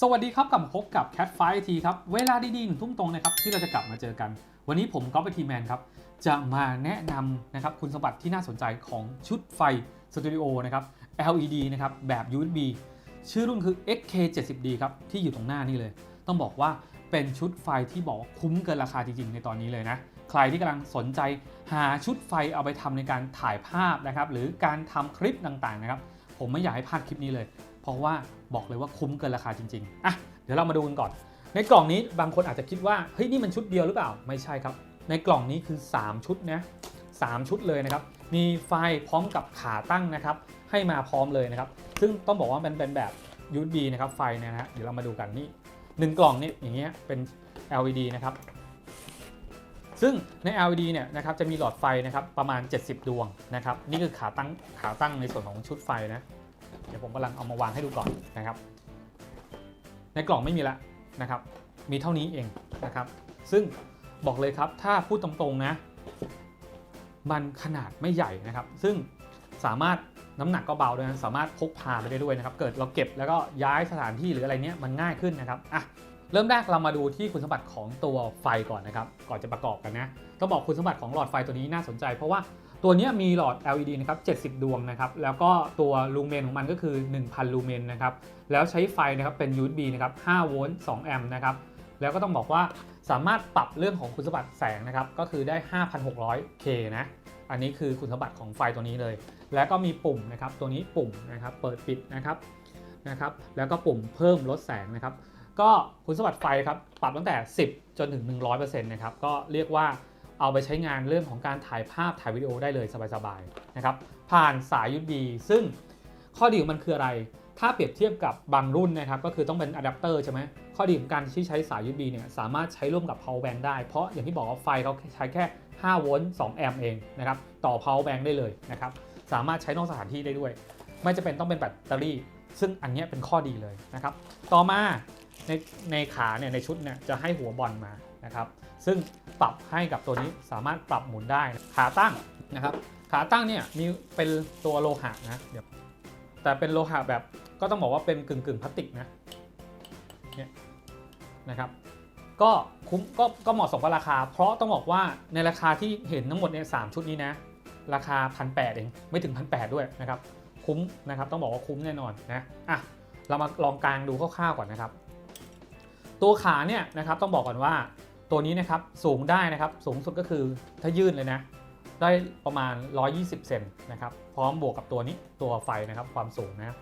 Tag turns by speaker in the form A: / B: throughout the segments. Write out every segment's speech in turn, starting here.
A: สวัสดีครับกลับมาพบกับ Cat 5ทีครับ เวลาดีๆหนึ่งทุ่มตรงนะครับ ที่เราจะกลับมาเจอกัน วันนี้ผมก๊อฟไปทีแมนครับ จะมาแนะนำนะครับคุณสมบัติที่น่าสนใจของชุดไฟสตูดิโอนะครับ LED นะครับ แบบ USB ชื่อรุ่นคือ XK70D ครับ ที่อยู่ตรงหน้านี่เลย ต้องบอกว่าเป็นชุดไฟที่บอกคุ้มเกินราคาจริงๆ ในตอนนี้เลยนะ ใครที่กำลังสนใจหาชุดไฟเอาไปทำในการถ่ายภาพนะครับหรือการทำคลิปต่างๆนะครับผมไม่อยากให้พลาดคลิปนี้เลย เพราะว่าบอกเลยว่าคุ้มเกินราคาจริงๆอะเดี๋ยวเรามาดูกันก่อน ในกล่องนี้บางคนอาจจะคิดว่าเฮ้ยนี่มันชุดเดียวหรือเปล่าไม่ใช่ครับ ในกล่องนี้คือ 3 ชุดนะ3ชุดเลยนะครับ มีไฟพร้อมกับขาตั้งนะครับ ให้มาพร้อมเลยนะครับ ซึ่งต้องบอกว่ามันเป็นแบบ USB นะครับ ไฟเนี่ยนะฮะ เดี๋ยวเรามาดูกันนี่หนึ่งกล่องนี่อย่างเงี้ยเป็น LED นะครับ ซึ่งใน LED เนี่ยนะครับจะมีหลอดไฟนะครับประมาณ 70 ดวงนะครับ นี่คือขาตั้งขาตั้งในส่วนของชุดไฟนะ เดี๋ยวผมกำลังเอามาวางให้ดูก่อนนะครับ ในกล่องไม่มีละนะครับ มีเท่านี้เองนะครับ ซึ่งบอกเลยครับถ้าพูดตรงๆนะ มันขนาดไม่ใหญ่นะครับ ซึ่งสามารถน้ำหนักก็เบาด้วยนะสามารถพกพาไปได้ด้วยนะครับ เกิดเราเก็บแล้วก็ย้ายสถานที่หรืออะไรเนี้ยมันง่ายขึ้นนะครับอะเริ่มแรกเรามาดูที่คุณสมบัติของตัวไฟก่อนนะครับ ก่อนจะประกอบกันนะต้องบอกคุณสมบัติของหลอดไฟตัวนี้น่าสนใจ เพราะว่า ตัวนี้มีหลอด LED นะครับ70 ดวงนะครับ แล้วก็ตัวลูเมนของมันก็คือ 1,000 ลูเมนนะครับ แล้วใช้ไฟนะครับเป็น USB นะครับ5โวลต์2แอมป์นะครับ แล้วก็ต้องบอกว่าสามารถปรับเรื่องของคุณสมบัติแสงนะครับ ก็คือได้ 5,600 K นะ อันนี้คือคุณสมบัติของไฟตัวนี้เลย แล้วก็มีปุ่มนะครับ ตัวนี้ปุ่มนะครับ เปิดปิดนะครับ นะครับ แล้วก็ปุ่มเพิ่มลดแสงนะครับ ก็คุณสมบัติไฟครับ ปรับตั้งแต่ 10 จนถึง 100%นะครับ ก็เรียกว่า เอาไปใช้งานเรื่องของการถ่ายภาพถ่ายวิดีโอได้เลยสบายๆนะครับผ่านสาย USB ซึ่งข้อดีของมันคืออะไร ถ้าเปรียบเทียบกับบางรุ่นนะครับก็คือต้องเป็นอะแดปเตอร์ใช่ไหมข้อดีของการที่ใช้สาย USB เนี่ยสามารถใช้ร่วมกับ power bank ได้เพราะอย่างที่บอกว่าไฟเขาใช้แค่ 5 โวลต์ 2 แอมป์เองนะครับต่อ power bank ได้เลยนะครับสามารถใช้นอกสถานที่ได้ด้วย ไม่จะเป็นต้องเป็นแบตเตอรี่ ซึ่งอันนี้เป็นข้อดีเลยนะครับต่อมาในในขาเนี่ยในชุดเนี่ยจะให้หัวบอลมานะครับซึ่ง ปรับให้กับตัวนี้สามารถปรับหมุนได้ขาตั้งนะครับ ขาตั้งเนี่ยมีเป็นตัวโลหะนะเดี๋ยวแต่เป็นโลหะแบบก็ต้องบอกว่าเป็นกึ่งกึ่งพลาสติกนะเนี่ยนะครับก็คุ้มก็ก็เหมาะสมกับราคา เพราะต้องบอกว่าในราคาที่เห็นทั้งหมดเนี่ยสามชุดนี้นะ ราคาพันแปดเองไม่ถึงพันแปดด้วยนะครับ คุ้มนะครับ ต้องบอกว่าคุ้มแน่นอนนะอะเรามาลองกลางดูคร่าวๆก่อนนะครับ ตัวขาเนี่ยนะครับต้องบอกก่อนว่า ตัวนี้นะครับสูงได้นะครับสูงสุดก็คือถ้ายื่นเลยนะ ได้ประมาณ 120 เซนนะครับพร้อมบวกกับตัวนี้ตัวไฟนะครับความสูงนะ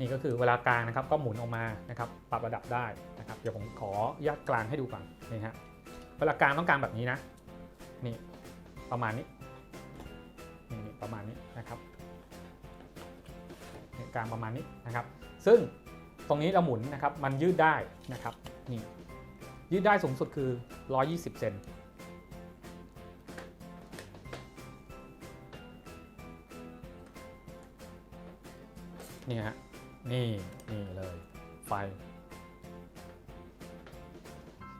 A: นี่ก็คือเวลากลางนะครับก็หมุนออกมานะครับปรับระดับได้นะครับเดี๋ยวผมขอยัดกลางให้ดูก่อนนี่ฮะเวลากลางต้องกลางแบบนี้นะนี่ประมาณนี้นี่ประมาณนี้นะครับกลางประมาณนี้นะครับ ซึ่งตรงนี้เราหมุนนะครับมันยืดได้นะครับนี่ ยืดได้สูงสุดคือ 120 เซนนี่ฮะ นี่นี่เลยไฟ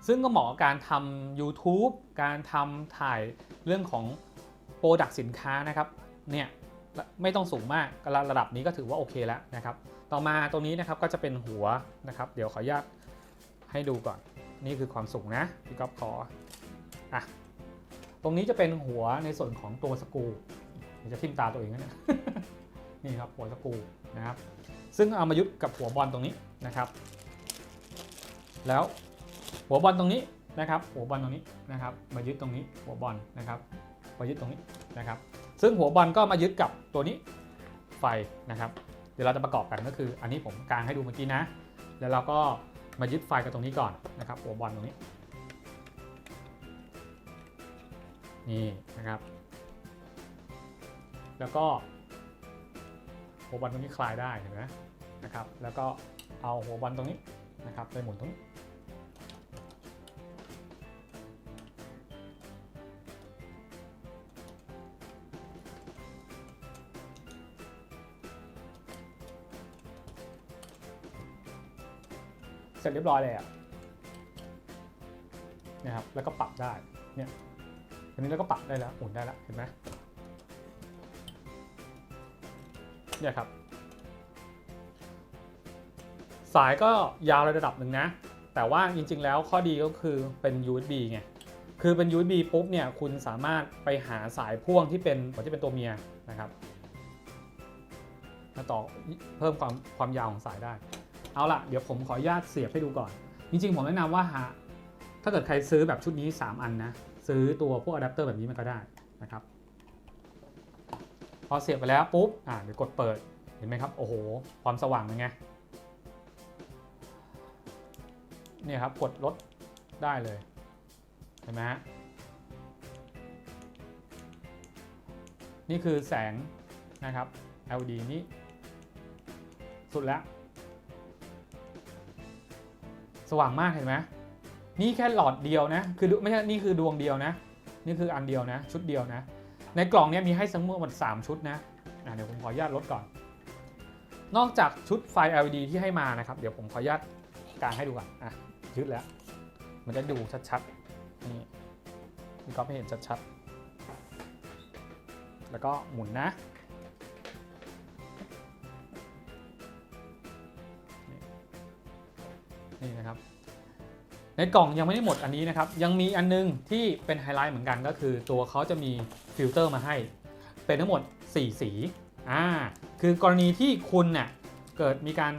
A: ซึ่งก็เหมาะกับการทำ YouTube การทำถ่ายเรื่องของโปรดักสินค้านะครับ เนี่ยไม่ต้องสูงมากระดับนี้ก็ถือว่าโอเคแล้วนะครับ ต่อมาตรงนี้นะครับก็จะเป็นหัวนะครับ เดี๋ยวขออนุญาตให้ดูก่อน นี่คือความสูงนะพี่ก๊อฟขออะตรงนี้จะเป็นหัวในส่วนของตัวสกูจะทิ่มตาตัวเองนะเนี่ยนี่ครับหัวสกูนะครับ ซึ่งเอามายึดกับหัวบอลตรงนี้นะครับ แล้วหัวบอลตรงนี้นะครับ หัวบอลตรงนี้นะครับ มายึดตรงนี้หัวบอลนะครับ มายึดตรงนี้นะครับ ซึ่งหัวบอลก็มายึดกับตัวนี้ไฟนะครับ เดี๋ยวเราจะประกอบกันก็คือ อันนี้ผมกางให้ดูเมื่อกี้นะ แล้วเราก็ มายึดไฟกับตรงนี้ก่อนนะครับหัวบอลตรงนี้ นี่นะครับ แล้วก็หัวบอลตรงนี้คลายได้เห็นไหมนะครับ แล้วก็เอาหัวบอลตรงนี้นะครับไปหมุนตรงนี้ สร็จเรียบร้อยเลยอะนะครับ แล้วก็ปรับได้ เนี่ยอันนี้เราก็ปรับได้แล้วหมุนได้แล้ว เห็นไหมเนี่ยครับ สายก็ยาวระดับหนึ่งนะ แต่ว่าจริง ๆ แล้วข้อดีก็คือเป็น USB ไง คือเป็น USB ปุ๊บเนี่ย คุณสามารถไปหาสายพ่วงที่เป็นที่เป็นตัวเมียนะครับมาต่อเพิ่มความความยาวของสายได้ เอาล่ะ เดี๋ยวผมขออนุญาตเสียบให้ดูก่อน จริงๆ ผมแนะนำว่าหาถ้าเกิดใครซื้อแบบชุดนี้ 3 อันนะ ซื้อตัวพวกอะแดปเตอร์แบบนี้มันก็ได้นะครับ พอเสียบไปแล้วปุ๊บ อ่าเดี๋ยวกดเปิด เห็นไหมครับ โอ้โห ความสว่างเป็นไง เนี่ยครับ กดลดได้เลย เห็นไหมฮะ นี่คือแสงนะครับ LED นี้ สุดแล้ว ว่างมากเห็นไหมนี่แค่หลอดเดียวนะ คือไม่ใช่ นี่คือดวงเดียวนะ นี่คืออันเดียวนะ ชุดเดียวนะ ในกล่องนี้มีให้ทั้งหมด3 ชุดนะะเดี๋ยวผมขออนุญาตลดก่อน นอกจากชุดไฟ LED ที่ให้มานะครับ เดี๋ยวผมขออนุญาตกางให้ดูก่อน อะ ยืดแล้ว มันจะดูชัดๆ นี่ก๊อฟให้เห็นชัดๆ แล้วก็หมุนนะ นี่นะครับ ในกล่องยังไม่ได้หมดอันนี้นะครับ ยังมีอันนึงที่เป็นไฮไลท์เหมือนกันก็คือ ตัวเขาจะมีฟิลเตอร์มาให้ เป็นทั้งหมด 4 สีอ่าคือกรณีที่คุณเนี่ยเกิดมีการ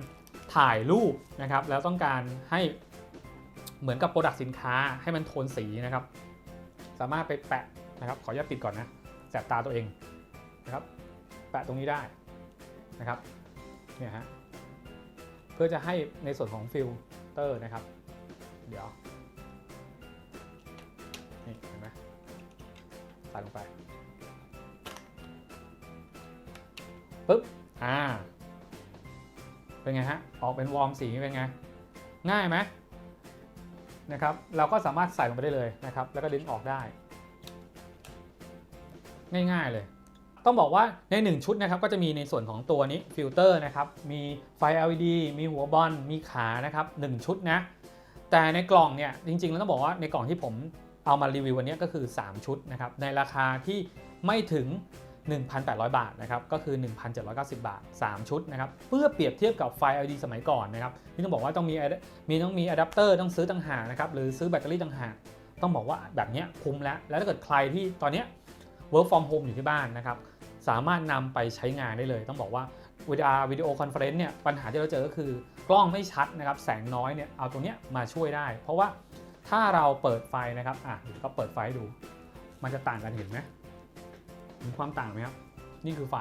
A: ถ่ายรูปนะครับ แล้วต้องการให้เหมือนกับโปรดักต์สินค้าให้มันโทนสีนะครับ สามารถไปแปะนะครับ ขออนุญาตปิดก่อนนะแสบตาตัวเองนะครับ แปะตรงนี้ได้นะครับเนี่ยฮะเพื่อจะให้ในส่วนของฟิล เตอร์นะครับ เดี๋ยว นี่เห็นไหมใส่ลงไปปึ๊บ อ่า เป็นไงฮะ ออกเป็นวอร์มสีเป็นไง ง่ายไหมนะครับ เราก็สามารถใส่ลงไปได้เลยนะครับ แล้วก็ดึงออกได้ ง่ายๆเลย ต้องบอกว่าใน 1 ชุดนะครับก็จะมีในส่วนของตัวนี้ฟิลเตอร์นะครับมีไฟ LED มีหัวบอลมีขานะครับ1ชุดนะแต่ในกล่องเนี่ยจริงๆแล้วต้องบอกว่าในกล่องที่ผมเอามารีวิววันนี้ก็คือ 3 ชุดนะครับในราคาที่ไม่ถึง 1,800 บาทนะครับก็คือ 1,790 บาท 3 ชุดนะครับเพื่อเปรียบเทียบกับไฟ LED สมัยก่อนนะครับที่ต้องบอกว่าต้องมีมีต้องมีอะแดปเตอร์ต้องซื้อต่างหากนะครับหรือซื้อแบตเตอรี่ต่างหากต้องบอกว่าแบบนี้คุ้มแล้ว แล้วถ้าเกิดใครที่ตอนนี้ work from home อยู่ที่บ้านนะครับ สามารถนำไปใช้งานได้เลย ต้องบอกว่าวิดีโอวิดีโอคอนเฟอเรนซ์เนี่ยปัญหาที่เราเจอก็คือกล้องไม่ชัดนะครับแสงน้อยเนี่ยเอาตัวเนี้ยมาช่วยได้ เพราะว่าถ้าเราเปิดไฟนะครับอะเดี๋ยวก็เปิดไฟให้ดู มันจะต่างกันเห็นไหมเห็นความต่างไหมครับนี่คือไฟ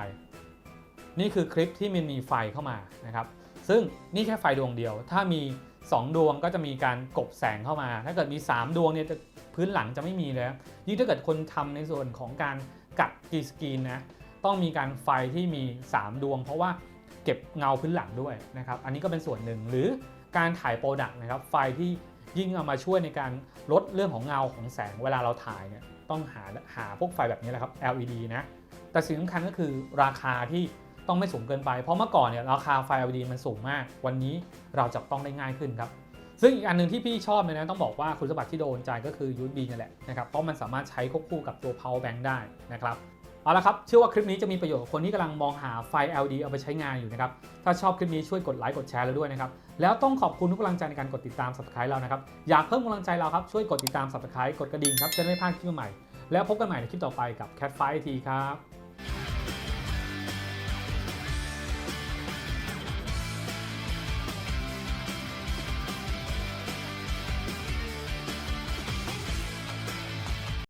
A: นี่คือคลิปที่มันมีไฟเข้ามานะครับซึ่งนี่แค่ไฟดวงเดียว ถ้ามี 2 ดวงก็จะมีการกบแสงเข้ามา ถ้าเกิดมี 3 ดวงเนี่ยจะพื้นหลังจะไม่มีเลยครับยิ่งถ้าเกิดคนทำในส่วนของการกัดกีสกรีนนะ ต้องมีการไฟที่มี 3 ดวง เพราะว่าเก็บเงาพื้นหลังด้วยนะครับ อันนี้ก็เป็นส่วนหนึ่งหรือการถ่ายโปรดักต์นะครับ ไฟที่ยิ่งเอามาช่วยในการลดเรื่องของเงาของแสงเวลาเราถ่ายเนี่ยต้องหาหาพวกไฟแบบนี้แหละครับ LED นะ แต่สิ่งสำคัญก็คือราคาที่ต้องไม่สูงเกินไป เพราะเมื่อก่อนเนี่ยราคาไฟ LED มันสูงมาก วันนี้เราจะต้องได้ง่ายขึ้นครับ ซึ่งอีกอันหนึ่งที่พี่ชอบเลยนะต้องบอกว่าคุณสมบัติที่โดนใจก็คือ USB นี่แหละนะครับ เพราะมันสามารถใช้ควบคู่กับตัว power bank ได้นะครับ เอาละครับเชื่อว่าคลิปนี้จะมีประโยชน์คนที่กำลังมองหาไฟ LED เอาไปใช้งานอยู่นะครับ ถ้าชอบคลิปนี้ช่วยกดไลค์กดแชร์เราด้วยนะครับ แล้วต้องขอบคุณทุกกำลังใจในการกดติดตาม subscribe เรานะครับ อยากเพิ่มกำลังใจเราครับช่วยกดติดตาม subscribe กดกระดิ่งครับจะไม่พลาดคลิปใหม่ แล้วพบกันใหม่ในคลิปต่อไปกับ Cat Fight IT ครับ